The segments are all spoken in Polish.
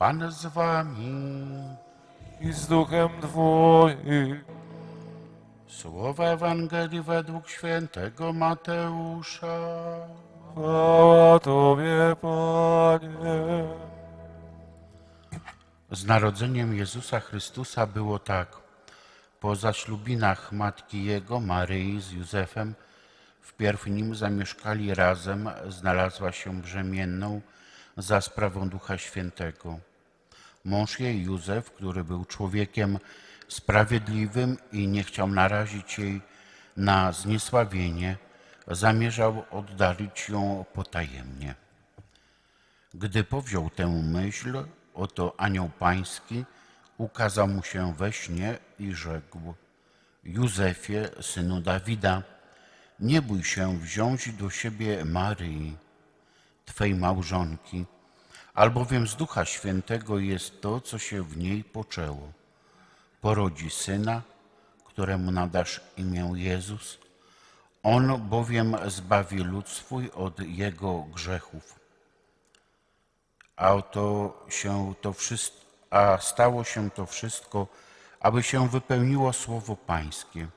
Pan z wami. i z duchem Twoim. Słowa Ewangelii według świętego Mateusza. Chwała Tobie, Panie. Z narodzeniem Jezusa Chrystusa było tak. Po zaślubinach matki Jego, Maryi z Józefem, wpierw nim zamieszkali razem, znalazła się brzemienną za sprawą Ducha Świętego. Mąż jej, Józef, który był człowiekiem sprawiedliwym i nie chciał narazić jej na zniesławienie, zamierzał oddalić ją potajemnie. Gdy powziął tę myśl, oto anioł pański ukazał mu się we śnie i rzekł: Józefie, synu Dawida, nie bój się wziąć do siebie Maryi, Twej małżonki, albowiem z Ducha Świętego jest to, co się w niej poczęło. Porodzi syna, któremu nadasz imię Jezus. On bowiem zbawi lud swój od jego grzechów. A oto się to wszystko, a stało się to wszystko, aby się wypełniło słowo Pańskie,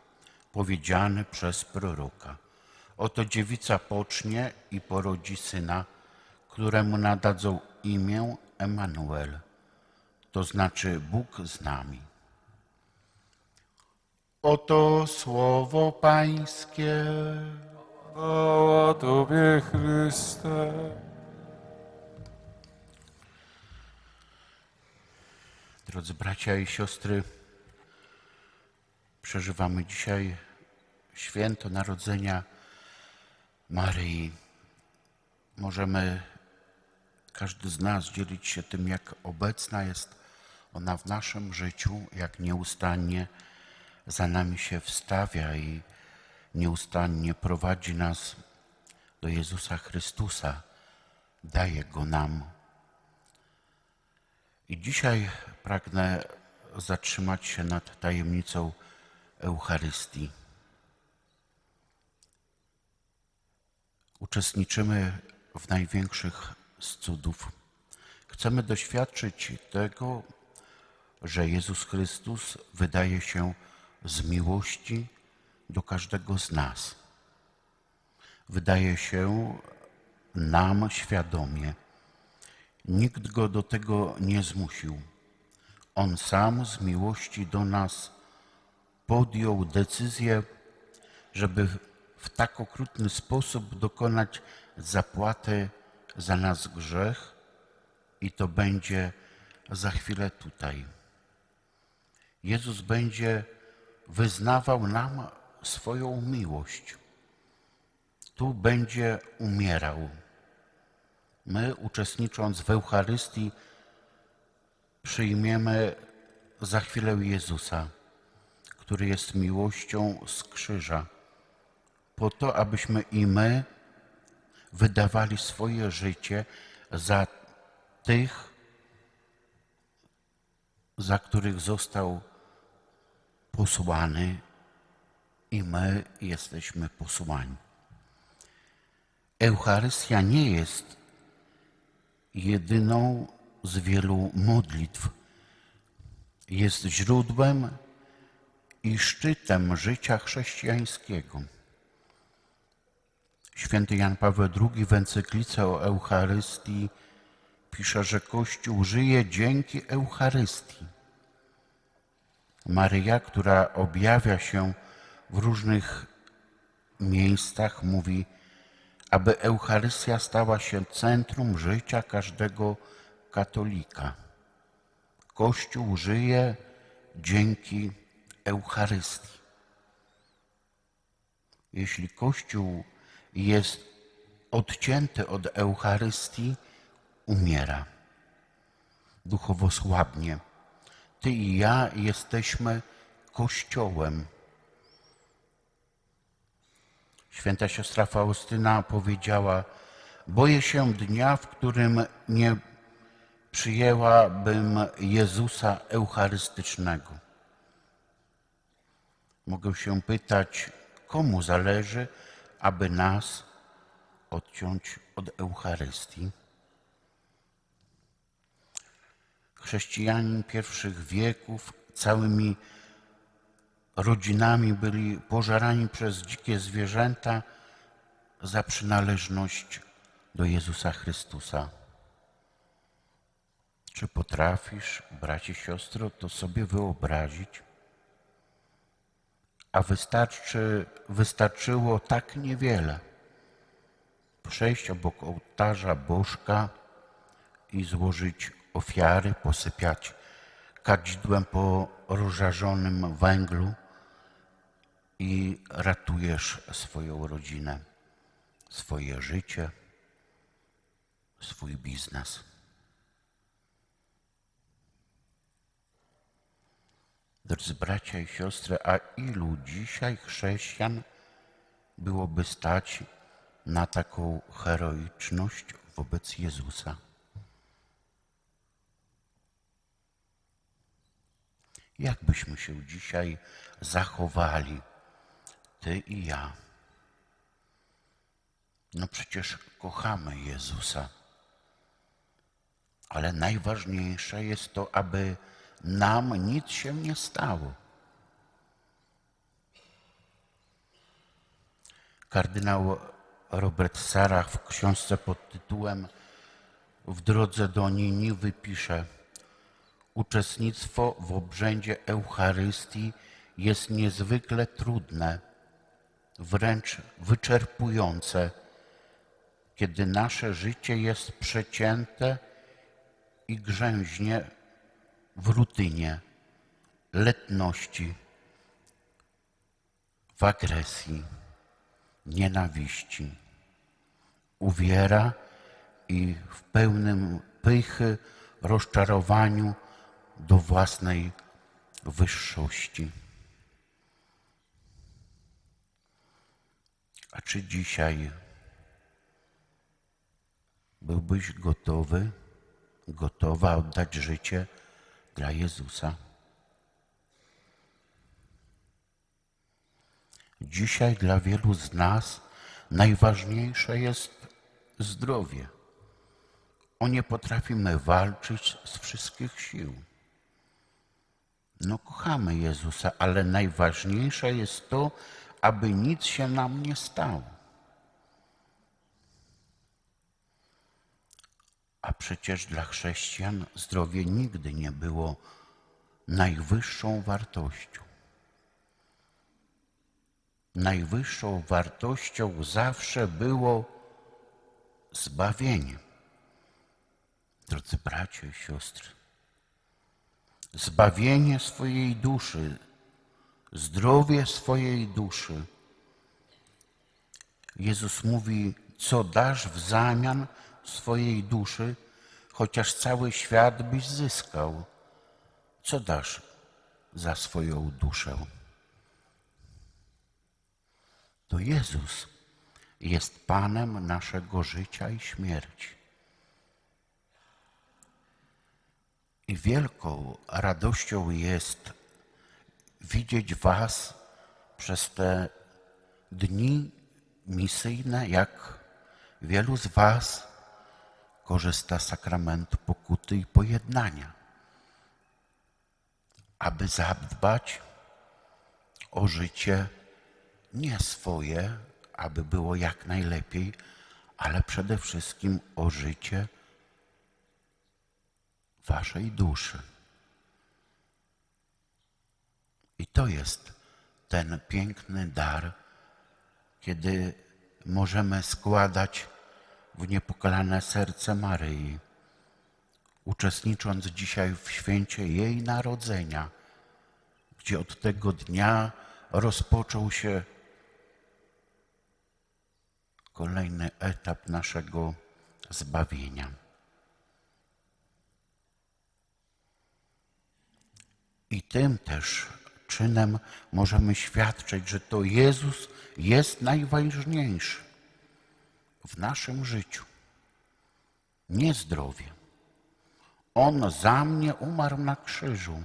powiedziane przez proroka. Oto dziewica pocznie i porodzi syna, któremu nadadzą imię Emanuel, to znaczy Bóg z nami. Oto słowo Pańskie. Chwała Tobie, Chryste. Drodzy bracia i siostry, przeżywamy dzisiaj święto Narodzenia Maryi. Możemy każdy z nas dzielić się tym, jak obecna jest ona w naszym życiu, jak nieustannie za nami się wstawia i nieustannie prowadzi nas do Jezusa Chrystusa, daje Go nam. I dzisiaj pragnę zatrzymać się nad tajemnicą Eucharystii. Uczestniczymy w największych z cudów. Chcemy doświadczyć tego, że Jezus Chrystus wydaje się z miłości do każdego z nas. Wydaje się nam świadomie. Nikt go do tego nie zmusił. On sam z miłości do nas podjął decyzję, żeby w tak okrutny sposób dokonać zapłaty za nas grzech i to będzie za chwilę tutaj. Jezus będzie wyznawał nam swoją miłość. Tu będzie umierał. My, uczestnicząc w Eucharystii, przyjmiemy za chwilę Jezusa, który jest miłością z krzyża, po to, abyśmy i my wydawali swoje życie za tych, za których został posłany i my jesteśmy posłani. Eucharystia nie jest jedyną z wielu modlitw. Jest źródłem i szczytem życia chrześcijańskiego. Święty Jan Paweł II w encyklice o Eucharystii pisze, że Kościół żyje dzięki Eucharystii. Maryja, która objawia się w różnych miejscach, mówi, aby Eucharystia stała się centrum życia każdego katolika. Kościół żyje dzięki Eucharystii. Jeśli Kościół jest odcięty od Eucharystii, umiera. Duchowo słabnie. Ty i ja jesteśmy Kościołem. Święta siostra Faustyna powiedziała: Boję się dnia, w którym nie przyjęłabym Jezusa Eucharystycznego. Mogę się pytać, komu zależy, aby nas odciąć od Eucharystii? Chrześcijanin pierwszych wieków całymi rodzinami byli pożerani przez dzikie zwierzęta za przynależność do Jezusa Chrystusa. Czy potrafisz, bracie, siostro, to sobie wyobrazić? A wystarczy, wystarczyło tak niewiele. Przejść obok ołtarza bożka i złożyć ofiary, posypiać kadzidłem po rozżarzonym węglu i ratujesz swoją rodzinę, swoje życie, swój biznes. Drodzy bracia i siostry, a ilu dzisiaj chrześcijan byłoby stać na taką heroiczność wobec Jezusa? Jak byśmy się dzisiaj zachowali, Ty i ja? No przecież kochamy Jezusa, ale najważniejsze jest to, aby nam nic się nie stało. Kardynał Robert Sarach w książce pod tytułem W drodze do Niniwy pisze Uczestnictwo w obrzędzie Eucharystii jest niezwykle trudne, wręcz wyczerpujące, kiedy nasze życie jest przecięte i grzęźnie w rutynie, letności, w agresji, nienawiści. Uwiera i w pełnym pychy, rozczarowaniu do własnej wyższości. A czy dzisiaj byłbyś gotowy, gotowa oddać życie dla Jezusa? Dzisiaj dla wielu z nas najważniejsze jest zdrowie. O nie potrafimy walczyć z wszystkich sił. No, kochamy Jezusa, ale najważniejsze jest to, aby nic się nam nie stało. A przecież dla chrześcijan zdrowie nigdy nie było najwyższą wartością. Najwyższą wartością zawsze było zbawienie. Drodzy bracia i siostry, zbawienie swojej duszy, zdrowie swojej duszy. Jezus mówi, co dasz w zamian swojej duszy, chociaż cały świat byś zyskał. Co dasz za swoją duszę? To Jezus jest Panem naszego życia i śmierci. I wielką radością jest widzieć Was przez te dni misyjne, jak wielu z Was korzysta z sakramentu pokuty i pojednania, aby zadbać o życie nie swoje, aby było jak najlepiej, ale przede wszystkim o życie Waszej duszy. I to jest ten piękny dar, kiedy możemy składać w niepokalane serce Maryi, uczestnicząc dzisiaj w święcie jej narodzenia, gdzie od tego dnia rozpoczął się kolejny etap naszego zbawienia. I tym też czynem możemy świadczyć, że to Jezus jest najważniejszy w naszym życiu. Nie zdrowie. On za mnie umarł na krzyżu.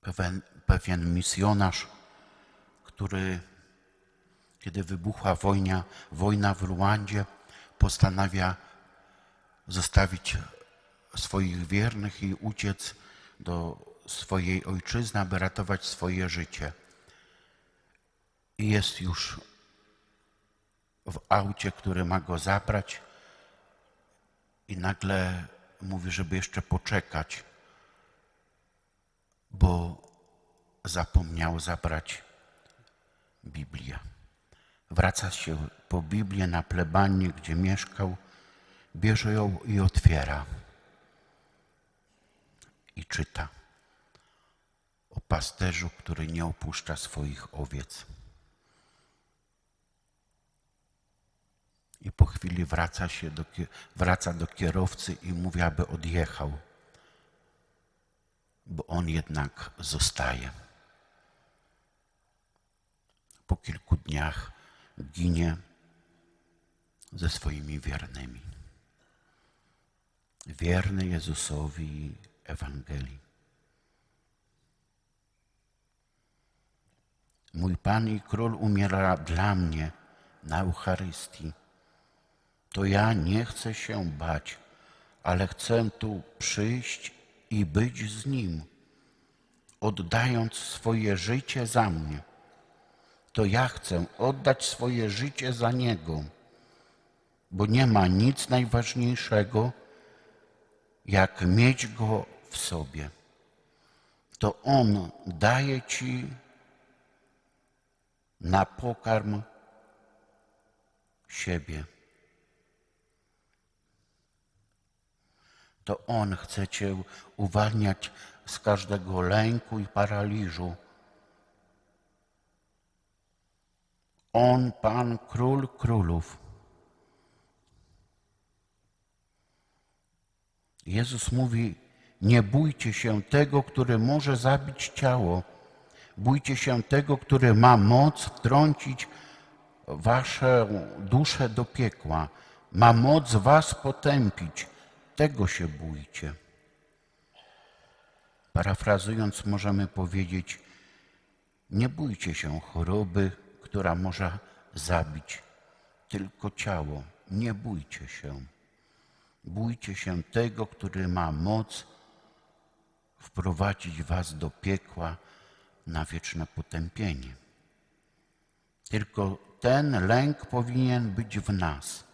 Pewien, pewien misjonarz, który Kiedy wybuchła wojna, wojna w Ruandzie, postanawia zostawić swoich wiernych i uciec do swojej ojczyzny, aby ratować swoje życie. I jest już w aucie, który ma go zabrać, i nagle mówi, żeby jeszcze poczekać, bo zapomniał zabrać Biblię. Wraca się po Biblię na plebanie, gdzie mieszkał, bierze ją i otwiera. I czyta o pasterzu, który nie opuszcza swoich owiec. I po chwili wraca, się do, wraca do kierowcy i mówi, aby odjechał, bo on jednak zostaje. Po kilku dniach ginie ze swoimi wiernymi. Wierny Jezusowi Ewangelii. Mój Pan i Król umiera dla mnie na Eucharystii. To ja nie chcę się bać, ale chcę tu przyjść i być z Nim, oddając swoje życie za mnie. To ja chcę oddać swoje życie za Niego, bo nie ma nic najważniejszego, jak mieć Go w sobie. To On daje Ci na pokarm siebie. To On chce Cię uwalniać z każdego lęku i paraliżu. On, Pan, Król Królów. Jezus mówi: Nie bójcie się tego, który może zabić ciało. Bójcie się tego, który ma moc wtrącić wasze dusze do piekła. Ma moc was potępić. Tego się bójcie. Parafrazując, możemy powiedzieć: Nie bójcie się choroby, która może zabić, tylko ciało. Nie bójcie się. Bójcie się tego, który ma moc wprowadzić was do piekła na wieczne potępienie. Tylko ten lęk powinien być w nas.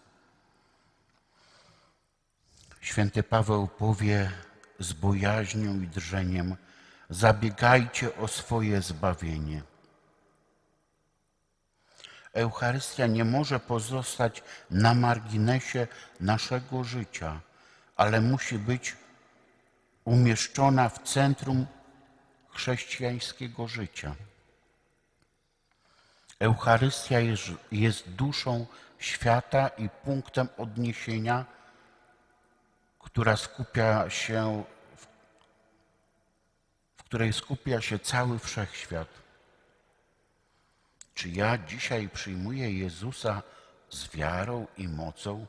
Święty Paweł powie z bojaźnią i drżeniem: Zabiegajcie o swoje zbawienie. Eucharystia nie może pozostać na marginesie naszego życia, ale musi być umieszczona w centrum chrześcijańskiego życia. Eucharystia jest, jest duszą świata i punktem odniesienia, która skupia się, w, w której skupia się cały wszechświat. Czy ja dzisiaj przyjmuję Jezusa z wiarą i mocą?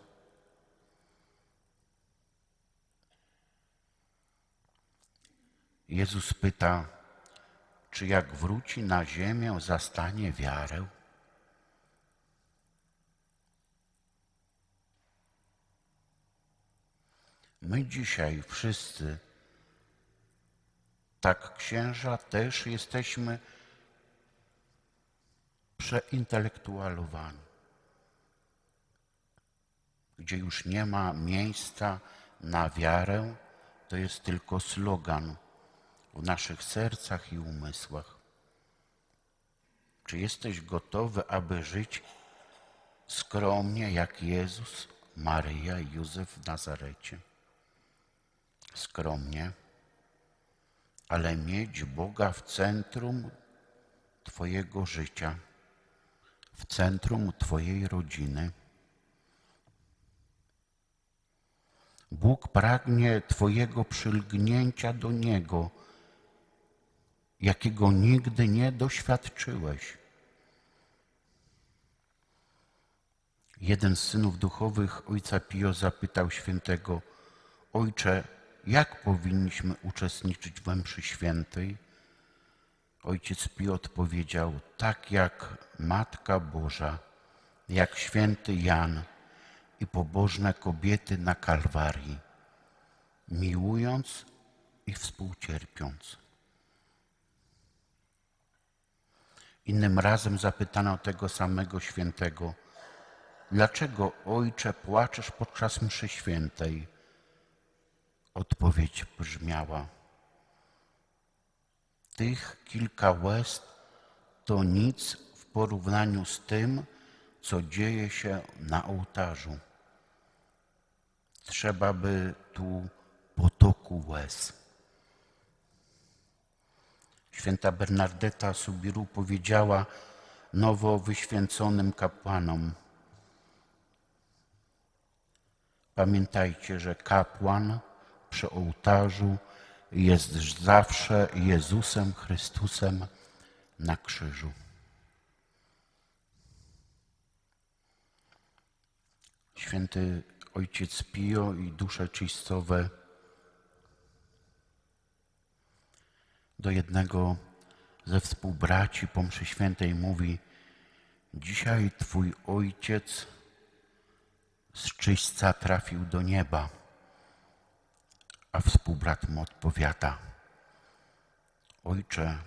Jezus pyta, czy jak wróci na ziemię, zastanie wiarę? My dzisiaj wszyscy, tak księża, też jesteśmy przeintelektualowani, gdzie już nie ma miejsca na wiarę, to jest tylko slogan w naszych sercach i umysłach. Czy jesteś gotowy, aby żyć skromnie jak Jezus, Maryja i Józef w Nazarecie? Skromnie, ale mieć Boga w centrum Twojego życia, w centrum Twojej rodziny. Bóg pragnie Twojego przylgnięcia do Niego, jakiego nigdy nie doświadczyłeś. Jeden z synów duchowych ojca Pio zapytał świętego, Ojcze, jak powinniśmy uczestniczyć w mszy świętej? Ojciec Pio odpowiedział, tak jak Matka Boża, jak święty Jan i pobożne kobiety na Kalwarii, miłując i współcierpiąc. Innym razem zapytano tego samego świętego, dlaczego ojcze płaczesz podczas mszy świętej? Odpowiedź brzmiała, tych kilka łez to nic w porównaniu z tym, co dzieje się na ołtarzu. Trzeba by tu potoku łez. Święta Bernardeta Subiru powiedziała nowo wyświęconym kapłanom: Pamiętajcie, że kapłan przy ołtarzu jest zawsze Jezusem Chrystusem na krzyżu. Święty Ojciec Pio i dusze czystowe do jednego ze współbraci po mszy świętej mówi Dzisiaj Twój Ojciec z czyśćca trafił do nieba. A współbrat mu odpowiada Ojcze,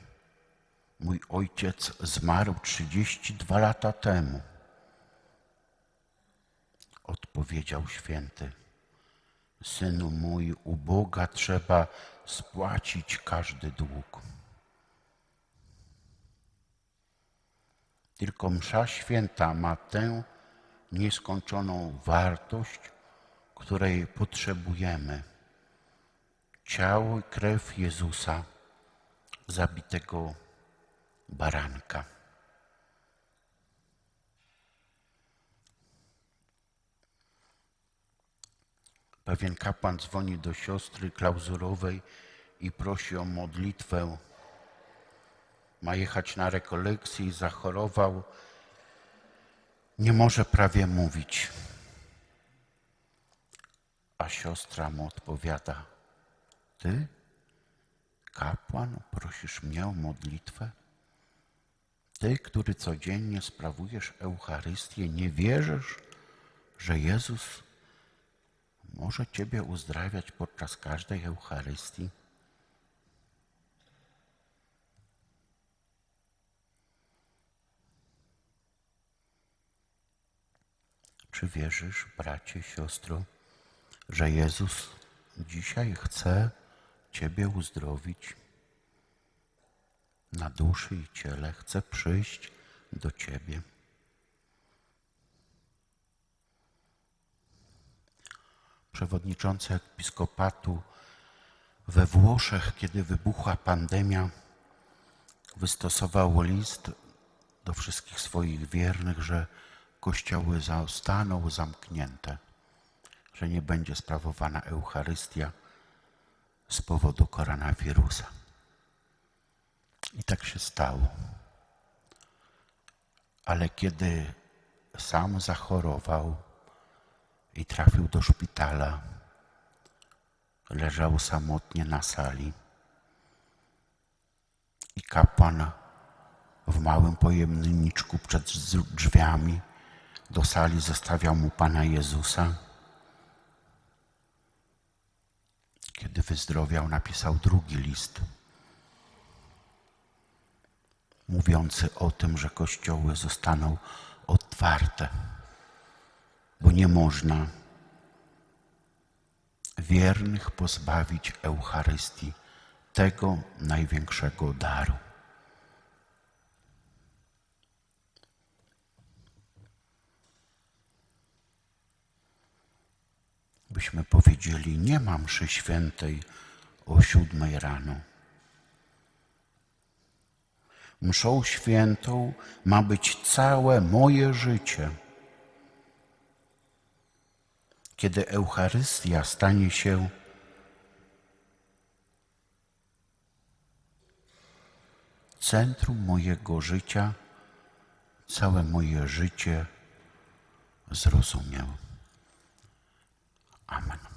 mój ojciec zmarł 32 lata temu. Odpowiedział święty Synu mój, u Boga trzeba spłacić każdy dług. Tylko msza święta ma tę nieskończoną wartość, której potrzebujemy. Ciało i krew Jezusa, zabitego baranka. Pewien kapłan dzwoni do siostry klauzurowej i prosi o modlitwę. Ma jechać na rekolekcję i zachorował. Nie może prawie mówić. A siostra mu odpowiada: Ty, kapłan, prosisz mnie o modlitwę? Ty, który codziennie sprawujesz Eucharystię, nie wierzysz, że Jezus może Ciebie uzdrawiać podczas każdej Eucharystii? Czy wierzysz, bracie, siostro, że Jezus dzisiaj chce Ciebie uzdrowić na duszy i ciele, chce przyjść do Ciebie? Przewodniczący episkopatu we Włoszech, kiedy wybuchła pandemia, wystosował list do wszystkich swoich wiernych, że kościoły zostaną zamknięte, że nie będzie sprawowana Eucharystia z powodu koronawirusa. I tak się stało. Ale kiedy sam zachorował i trafił do szpitala, leżał samotnie na sali. I kapłan w małym pojemniczku przed drzwiami do sali zostawiał mu Pana Jezusa. Kiedy wyzdrowiał, napisał drugi list, mówiący o tym, że kościoły zostaną otwarte, bo nie można wiernych pozbawić Eucharystii, tego największego daru. byśmy powiedzieli, nie mam mszy świętej o siódmej rano. Mszą świętą ma być całe moje życie kiedy Eucharystia stanie się centrum mojego życia, całe moje życie zrozumiał. Amen.